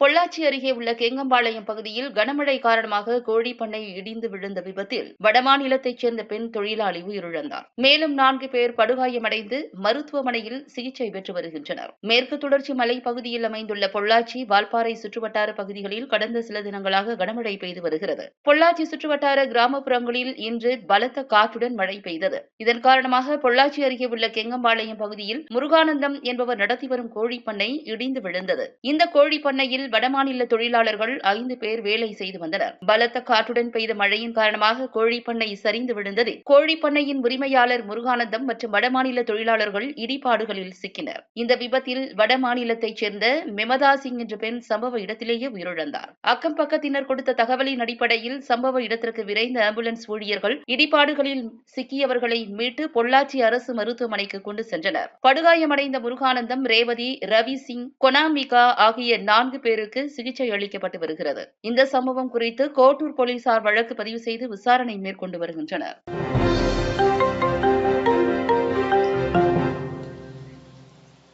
பொள்ளாச்சி அருகே உள்ள கேங்கம்பாளையம் பகுதியில் கனமழை காரணமாக கோழி பண்ணை இடிந்து விழுந்த விபத்தில் வடமாநிலத்தைச் சேர்ந்த பெண் தொழிலாளி உயிரிழந்தார். மேலும் நான்கு பேர் படுகாயமடைந்து மருத்துவமனையில் சிகிச்சை பெற்று வருகின்றனர். மேற்கு தொடர்ச்சி மலை பகுதியில் அமைந்துள்ள பொள்ளாச்சி வால்பாறை சுற்றுவட்டார பகுதிகளில் கடந்த சில தினங்களாக கனமழை பெய்து வருகிறது. பொள்ளாச்சி சுற்றுவட்டார கிராமப்புறங்களில் இன்று பலத்த காற்றுடன் மழை பெய்தது. இதன் காரணமாக பொள்ளாச்சி அருகே உள்ள கெங்கம்பாளையம் பகுதியில் முருகானந்தம் என்பவர் நடத்தி வரும் கோழிப்பண்ணை இடிந்து விழுந்தது. இந்த கோழிப்பண்ணையில் வடமாநில தொழிலாளர்கள் ஐந்து பேர் வேலை செய்து வந்தனர். பலத்த காற்றுடன் பெய்த மழையின் காரணமாக கோழிப்பண்ணை சரிந்து விழுந்ததில் கோழிப்பண்ணையின் உரிமையாளர் முருகானந்தம் மற்றும் வடமாநில தொழிலாளர்கள் இடிபாடுகளில் சிக்கினர். இந்த விபத்தில் வடமாநிலத்தைச் சேர்ந்த மெமதா சிங் என்ற பெண் சம்பவ இடத்திலேயே உயிரிழந்தார். அக்கம் பக்கத்தினர் கொடுத்த தகவலின் அடிப்படையில் சம்பவ இடத்திற்கு விரைந்த ஆம்புலன்ஸ் ஊழியர்கள் இடிபாடுகளில் சிக்கியவர்களை மீட்டு பொள்ளாச்சி அரசு மருத்துவமனைக்கு கொண்டு சென்றனர். படுகாயமடைந்த முருகானந்தம் ரேவதி ரவி சிங் கொனாமிகா ஆகிய நான்கு பேருக்கு சிகிச்சை அளிக்கப்பட்டு வருகிறது. இந்த சம்பவம் குறித்து கோட்டூர் போலீசார் வழக்கு பதிவு செய்து விசாரணை மேற்கொண்டு வருகின்றனர்.